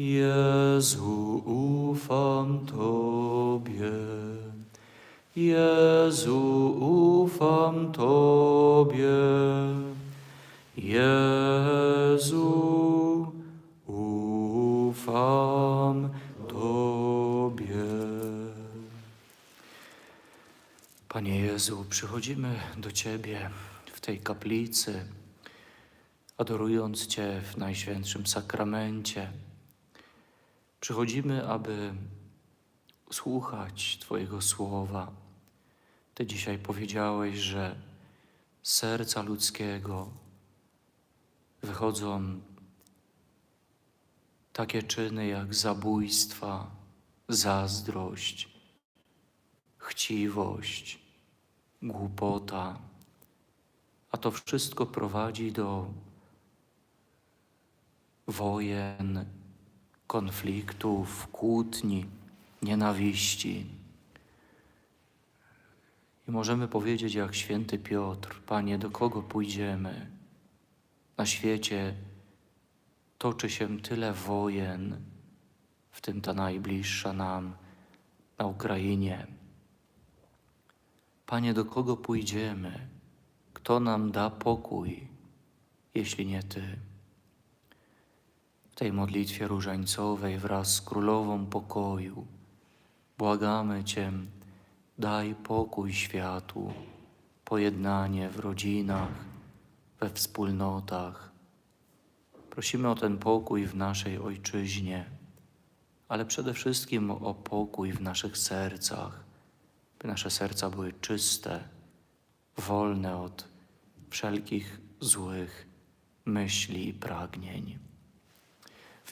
Jezu, ufam Tobie. Jezu, ufam Tobie. Jezu, ufam Tobie. Panie Jezu, przychodzimy do Ciebie w tej kaplicy, adorując Cię w Najświętszym Sakramencie. Przychodzimy, aby słuchać Twojego słowa. Ty dzisiaj powiedziałeś, że z serca ludzkiego wychodzą takie czyny jak zabójstwa, zazdrość, chciwość, głupota, a to wszystko prowadzi do wojen, konfliktów, kłótni, nienawiści. I możemy powiedzieć, jak święty Piotr: Panie, do kogo pójdziemy? Na świecie toczy się tyle wojen, w tym ta najbliższa nam na Ukrainie. Panie, do kogo pójdziemy? Kto nam da pokój, jeśli nie Ty? Tej modlitwie różańcowej wraz z Królową Pokoju błagamy Cię, daj pokój światu, pojednanie w rodzinach, we wspólnotach. Prosimy o ten pokój w naszej ojczyźnie, ale przede wszystkim o pokój w naszych sercach, by nasze serca były czyste, wolne od wszelkich złych myśli i pragnień.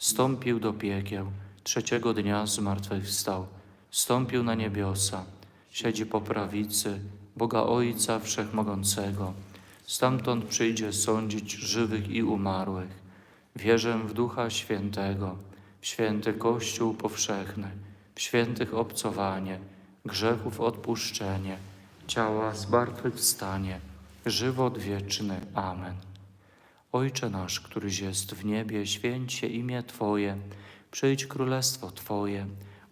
stąpił do piekieł, trzeciego dnia zmartwychwstał, stąpił na niebiosa, siedzi po prawicy Boga Ojca Wszechmogącego, stamtąd przyjdzie sądzić żywych i umarłych. Wierzę w Ducha Świętego, w święty Kościół powszechny, w świętych obcowanie, grzechów odpuszczenie, ciała zmartwychwstanie, żywot wieczny. Amen. Ojcze nasz, któryś jest w niebie, święć się imię Twoje, przyjdź królestwo Twoje,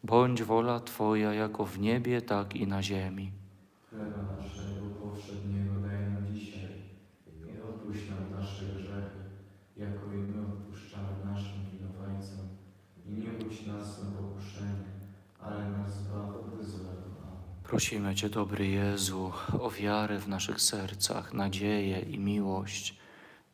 bądź wola Twoja jako w niebie, tak i na ziemi. Chleba naszego powszedniego daj nam dzisiaj i odpuść nam nasze grzechy, jako i my odpuszczamy naszym winowajcom. I nie budź nas na pokuszenie, ale nas zbaw od złego. Prosimy Cię, dobry Jezu, o wiarę w naszych sercach, nadzieję i miłość.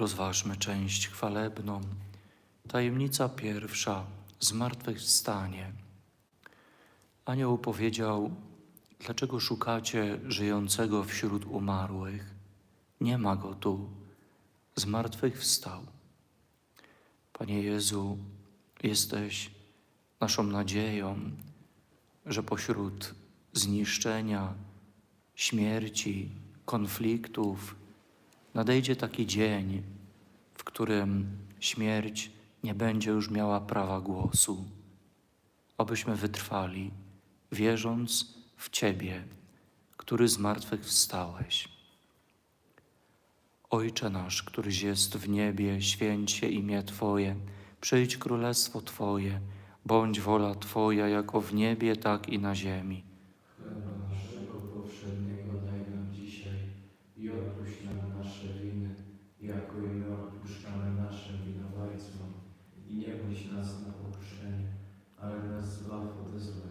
Rozważmy część chwalebną. Tajemnica pierwsza. Zmartwychwstanie. Anioł powiedział, dlaczego szukacie żyjącego wśród umarłych? Nie ma go tu. Zmartwychwstał. Panie Jezu, jesteś naszą nadzieją, że pośród zniszczenia, śmierci, konfliktów nadejdzie taki dzień, w którym śmierć nie będzie już miała prawa głosu. Obyśmy wytrwali, wierząc w Ciebie, który z martwych wstałeś. Ojcze nasz, któryś jest w niebie, święć się imię Twoje, przyjdź królestwo Twoje, bądź wola Twoja jako w niebie, tak i na ziemi. Chleba naszego powszedniego daj nam dzisiaj i odpuść nam nasze winy, jako i my odpuszczamy naszym winowajcom. I nie bądź nas na pokuszenie, ale nas zbaw ode złego.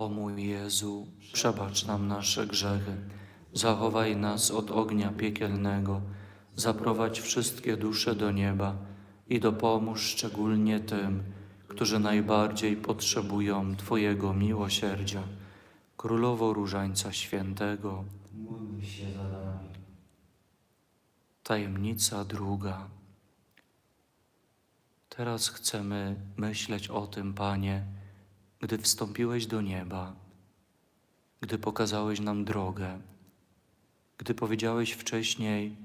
O mój Jezu, przebacz nam nasze grzechy, zachowaj nas od ognia piekielnego, zaprowadź wszystkie dusze do nieba i dopomóż szczególnie tym, którzy najbardziej potrzebują Twojego miłosierdzia. Królowo Różańca Świętego, Módl się za nami. Tajemnica druga. Teraz chcemy myśleć o tym, Panie, gdy wstąpiłeś do nieba, gdy pokazałeś nam drogę, gdy powiedziałeś wcześniej,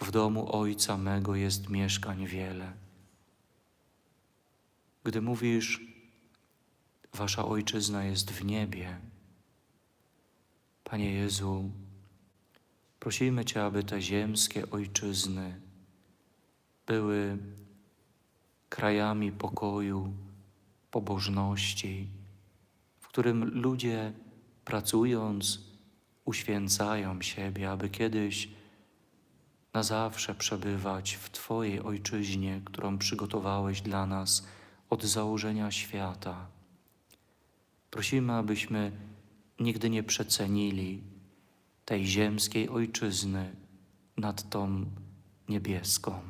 w domu Ojca mego jest mieszkań wiele. Gdy mówisz, Wasza Ojczyzna jest w niebie. Panie Jezu, prosimy Cię, aby te ziemskie ojczyzny były krajami pokoju, pobożności, w którym ludzie pracując uświęcają siebie, aby kiedyś na zawsze przebywać w Twojej ojczyźnie, którą przygotowałeś dla nas od założenia świata. Prosimy, abyśmy nigdy nie przecenili tej ziemskiej ojczyzny nad tą niebieską.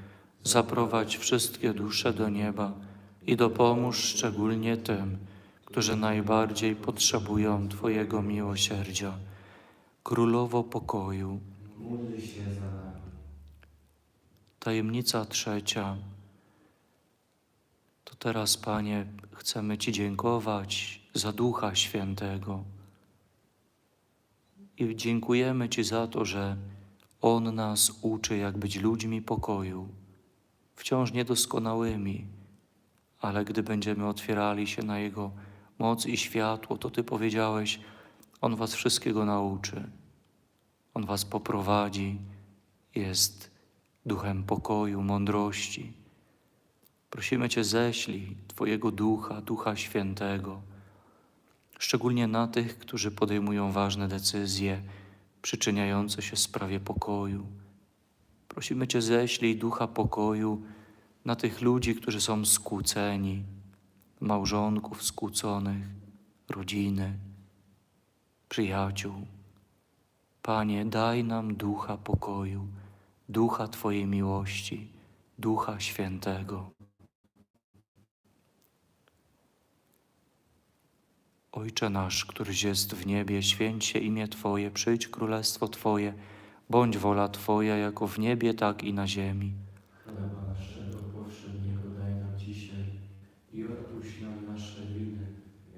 zaprowadź wszystkie dusze do nieba i dopomóż szczególnie tym, którzy najbardziej potrzebują Twojego miłosierdzia. Królowo pokoju, Módl się za nami. tajemnica trzecia. To teraz, Panie, chcemy Ci dziękować za Ducha Świętego. I dziękujemy Ci za to, że On nas uczy, jak być ludźmi pokoju, wciąż niedoskonałymi, ale gdy będziemy otwierali się na Jego moc i światło, to Ty powiedziałeś, On Was wszystkiego nauczy. On Was poprowadzi, jest duchem pokoju, mądrości. Prosimy Cię, ześlij Twojego ducha, Ducha Świętego, szczególnie na tych, którzy podejmują ważne decyzje przyczyniające się sprawie pokoju. Prosimy Cię, ześlij ducha pokoju na tych ludzi, którzy są skłóceni, małżonków skłóconych, rodziny, przyjaciół. Panie, daj nam ducha pokoju, ducha Twojej miłości, ducha świętego. Ojcze nasz, któryś jest w niebie, święć się imię Twoje, przyjdź królestwo Twoje, bądź wola Twoja, jako w niebie, tak i na ziemi. Chleba naszego powszedniego daj nam dzisiaj i odpuść nam nasze winy,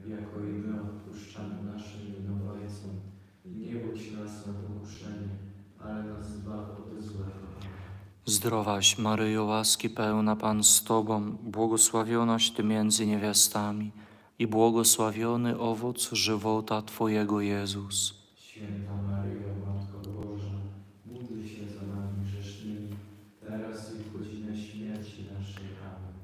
jako i my odpuszczamy naszym winowajcom. I nie budź nas na pokuszenie, ale nas zbaw od złego. Zdrowaś Maryjo, łaski pełna Pan z Tobą, błogosławionaś Ty między niewiastami i błogosławiony owoc żywota Twojego Jezus. Święta Maryjo, Matko Boża, módl się za nami grzesznymi, teraz i w godzinę śmierci naszej. Amen.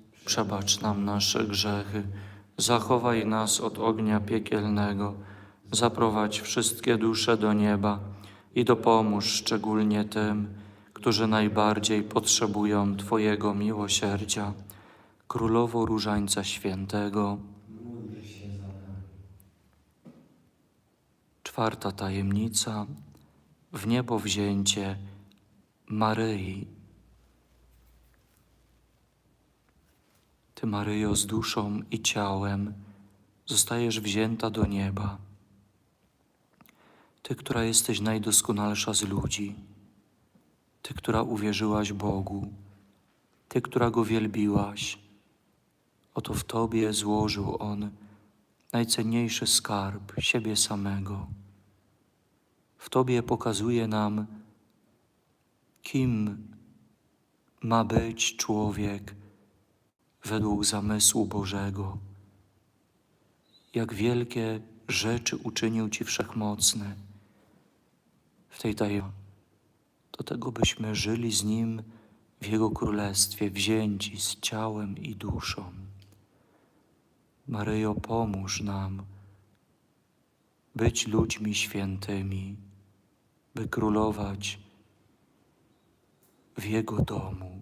Przebacz nam nasze grzechy, zachowaj nas od ognia piekielnego, zaprowadź wszystkie dusze do nieba i dopomóż szczególnie tym, którzy najbardziej potrzebują Twojego miłosierdzia. Królowo Różańca Świętego, czwarta tajemnica, w niebo wzięcie Maryi. Ty, Maryjo, z duszą i ciałem zostajesz wzięta do nieba. Ty, która jesteś najdoskonalsza z ludzi. Ty, która uwierzyłaś Bogu. Ty, która Go wielbiłaś. Oto w Tobie złożył On najcenniejszy skarb siebie samego. W Tobie pokazuje nam, kim ma być człowiek według zamysłu Bożego. Jak wielkie rzeczy uczynił Ci Wszechmocny w tej tajemnicy. Do tego byśmy żyli z Nim w Jego Królestwie, wzięci z ciałem i duszą. Maryjo, pomóż nam być ludźmi świętymi, by królować w Jego domu.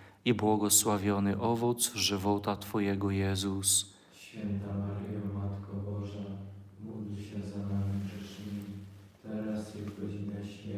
i błogosławiony owoc żywota Twojego Jezus. Święta Boża,